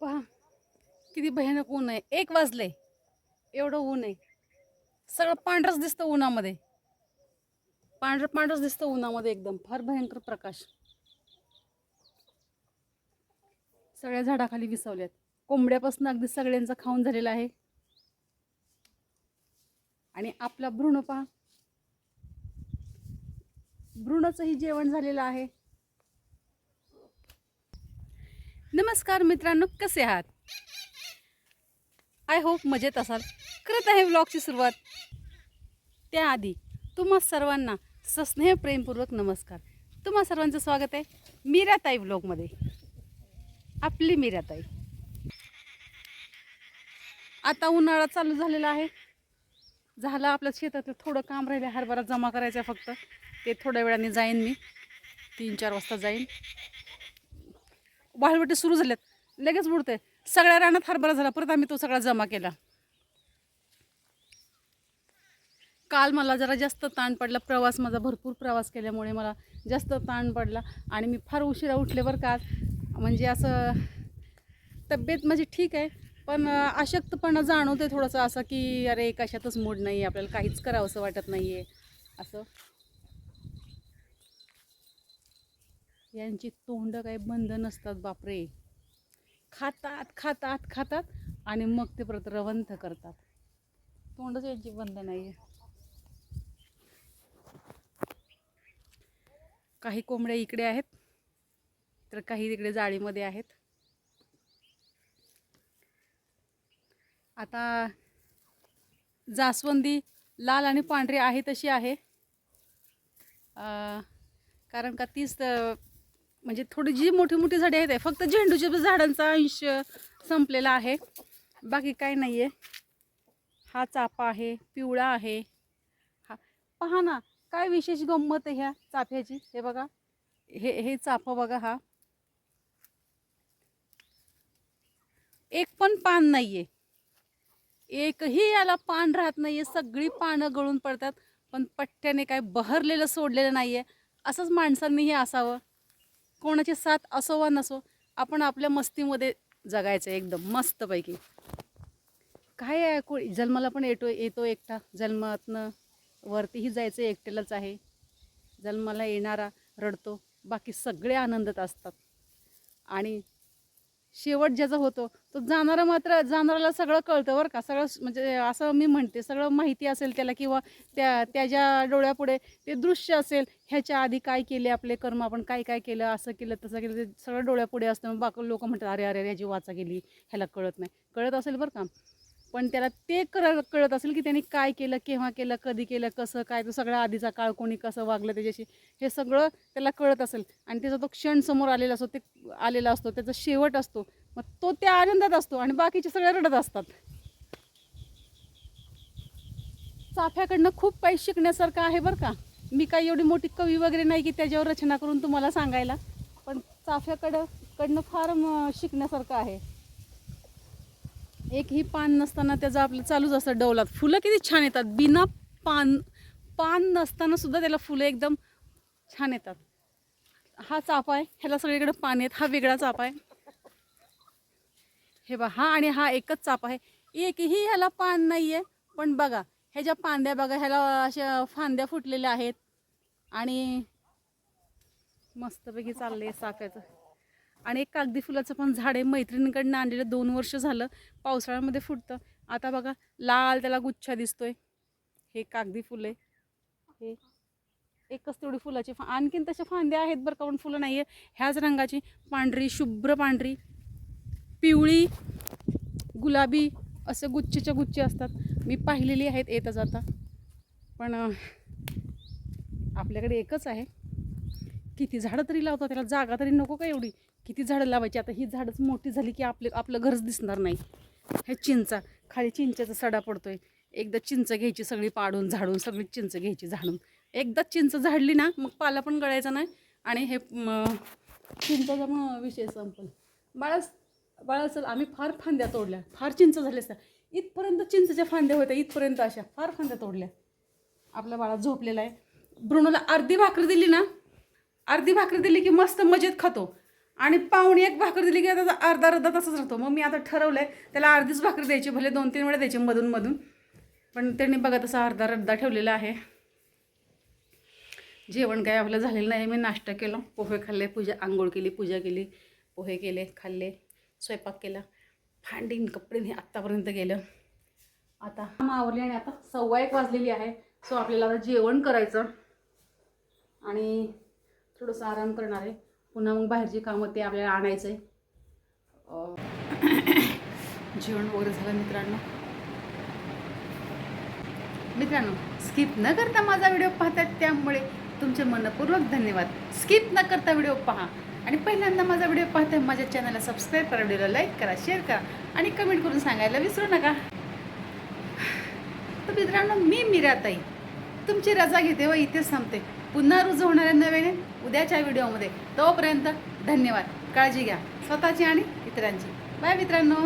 पहा किती भयानक ऊन आहे. एक वाजले. एवढं ऊन आहे. सगळं पांढरच दिसतं उन्हामध्ये. पांढरं पांढरच दिसतं उन्हामध्ये एकदम. फार भयंकर प्रकाश. सगळ्या झाडाखाली विसवल्यात. कोंबड्यापासून अगदी सगळ्यांचा खाऊन झालेला आहे. आणि आपला भ्रूण पहा. भ्रूणाचंही जेवण झालेलं आहे. नमस्कार मित्रांनो कसे आहात? आय होप मजेत असाल. करत आहे व्लॉगची सुरुवात त्याआधी तुम्हा सर्वांना सस्नेह प्रेमपूर्वक नमस्कार. तुम्हा सर्वांचं स्वागत आहे मीराताई व्लॉगमध्ये आपली मीराताई. आता उन्हाळा चालू झालेला आहे. झालं आपल्या शेतातलं थोडं काम राहिलं हरभरा जमा करायचं फक्त. ते थोड्या वेळाने जाईन मी. तीन चार वाजता जाईन. वाळवटे सुरू झाल्यात लगेच बुडते सगळ्या रानात हरभरा झाला. परत आम्ही तो सगळा जमा केला. काल मला जरा जास्त ताण पडला. प्रवास माझा भरपूर प्रवास केल्यामुळे मला जास्त ताण पडला. आणि मी फार उशिरा उठले बरं का. म्हणजे असं तब्येत माझी ठीक आहे. पण अशक्तपणा जाणवते थोडंसं असं की अरे कशातच मूड नाही आपल्याला काहीच करावं असं वाटत नाही आहे असं. यांची तोंड काही बंद नसतात बापरे. खातात खातात खातात आणि मग ते परत रवंथ करतात. तोंडच यांची बंद नाही आहे काही कोंबड्या इकडे आहेत तर काही तिकडे जाळीमध्ये आहेत. आता जास्वंदी लाल आणि पांढरी आहे तशी आहे. कारण का तीच म्हणजे थोडी जी मोठी मोठी झाडे आहेत फक्त झेंडूच्या झाडांचा अंश संपलेला आहे. बाकी काही नाही आहे हा चाफा आहे पिवळा आहे. हा पहा ना काय विशेष गंमत आहे ह्या चाफ्याची? हे बघा हे हे चाफा बघा हा. एक पण पान नाहीये. एकही याला पान राहत नाहीये सगळी पानं गळून पडतात पण पट्ट्याने काय बहरलेलं सोडलेलं नाहीये. असंच माणसांनी हे असावं. कोणाची साथ असो वा नसो आपण आपल्या मस्तीमध्ये जगायचं एकदम मस्तपैकी. काय आहे को जन्माला पण येतो येतो एकटा. जन्मातनं वरतीही जायचं एकटेलाच आहे. जन्माला येणारा रडतो. बाकी सगळे आनंदात असतात. आणि शेवट ज्याचा होतो तो जाणारा मात्र जाणाराला सगळं कळतं बरं का. सगळं म्हणजे असं मी म्हणते सगळं माहिती असेल त्याला किंवा त्या त्याच्या डोळ्यापुढे ते दृश्य असेल ह्याच्या आधी काय केले आपले कर्म आपण काय काय केलं असं केलं तसं केलं ते सगळं डोळ्यापुढे असतं. मग बाकी लोक म्हणतात अरे अरे अरे ह्याची वाचा गेली ह्याला कळत नाही. कळत असेल बरं का? पण त्याला ते कर कळत असेल की त्यांनी काय केलं केव्हा केलं कधी केलं कसं काय तो सगळा आधीचा काळ कोणी कसं वागलं त्याच्याशी हे सगळं त्याला कळत असेल. आणि त्याचा तो क्षण समोर आलेला असतो ते आलेला असतो त्याचा शेवट असतो. मग तो त्या आनंदात असतो आणि बाकीचे सगळे रडत असतात. चाफ्याकडनं खूप काही शिकण्यासारखं आहे बरं का. मी काही एवढी मोठी कवी वगैरे नाही की त्याच्यावर रचना करून तुम्हाला सांगायला. पण चाफ्याकडं कडनं फार शिकण्यासारखं आहे. एकही पान नसताना त्याचं आपलं चालूच असतं डौलात. फुलं किती छान येतात. बिना पान पान नसताना सुद्धा त्याला फुलं एकदम छान येतात. हा चाफा आहे. ह्याला सगळीकडे पान आहेत. हा वेगळा चाफा आहे. हे बघा हा आणि हा एकच चाफा आहे. एकही ह्याला पान नाही आहे पण बघा ह्याच्या पांद्या बघा ह्याला अशा फांद्या फुटलेल्या आहेत. आणि मस्तपैकी चाललं आहे चाफ्याचं आणि एक कागदी फुलाचं पण झाड आहे. मैत्रिणीकडनं आणलेलं दोन वर्ष झालं. पावसाळ्यामध्ये फुटतं. आता बघा लाल त्याला गुच्छा दिसतोय. हे कागदी फुलं आहे. हे एकच तेवढी फुलाची फा आणखीन तशा फांद्या आहेत बरं का पण फुलं नाही आहे ह्याच रंगाची पांढरी शुभ्र पांढरी पिवळी गुलाबी असे गुच्छेच्या गुच्छे असतात. मी पाहिलेली आहेत येता जाता पण आपल्याकडे एकच आहे. किती झाडं तरी लावतो त्याला जागा तरी नको का एवढी? किती झाडं लावायची? आता ही झाडंच मोठी झाली की आपले आपलं घरच दिसणार नाही. हे चिंचा खाली चिंचेचा सडा पडतोय. एकदा चिंच घ्यायची सगळी पाडून झाडून सगळी चिंच घ्यायची झाडून. एकदा चिंच झाडली ना मग पाला पण गळायचा नाही. आणि हे चिंचाचा पण विषय संपल. बाळास बाळा चल आम्ही फार फांद्या तोडल्या. फार चिंच झाल्या असत्या इथपर्यंत चिंचच्या फांद्या होत्या इथपर्यंत अशा. फार फांद्या तोडल्या. आपला बाळा झोपलेला आहे. भ्रूणाला अर्धी भाकरी दिली ना अर्धी भाकरी दिली की मस्त मजेत खातो. आणि पाहुणे एक भाकर दिली की आता अर्धा अर्धा तासच राहतो. मग मी आता ठरवलं आहे त्याला अर्धीच भाकरी द्यायची भले दोन तीन वेळा द्यायची मधून मधून. पण त्यांनी बघा तसा अर्धा अर्धा ठेवलेला आहे. जेवण काय आपलं झालेलं नाही मी नाश्ता केला. पोहे खाल्ले पूजा आंघोळ केली पूजा केली पोहे केले खाल्ले स्वयंपाक केला. भांडीन कपडे हे आत्तापर्यंत गेलं आता मावली आणि आता सव्वा एक वाजलेली आहे सो आपल्याला आता जेवण करायचं. आणि थोडंसं आराम करणार आहे. पुन्हा मग बाहेरची कामं ते आपल्याला आणायचं आहे जेवण वगैरे झालं मित्रांनो. मित्रांनो स्किप न करता माझा व्हिडिओ पाहतात त्यामुळे तुमचे मनपूर्वक धन्यवाद. स्किप न करता व्हिडिओ पहा. आणि पहिल्यांदा माझा व्हिडिओ पाहताय माझ्या चॅनलला सबस्क्राईब करा व्हिडिओला लाईक करा शेअर करा आणि कमेंट करून सांगायला विसरू नका. तर मित्रांनो मी मीराताई. तुमची रजा घेते व इथेच थांबते. पुन्हा रुजू होणाऱ्या नव्याने उद्याच्या व्हिडिओमध्ये. तोपर्यंत धन्यवाद. काळजी घ्या. स्वतःची आणि इतरांची. बाय मित्रांनो.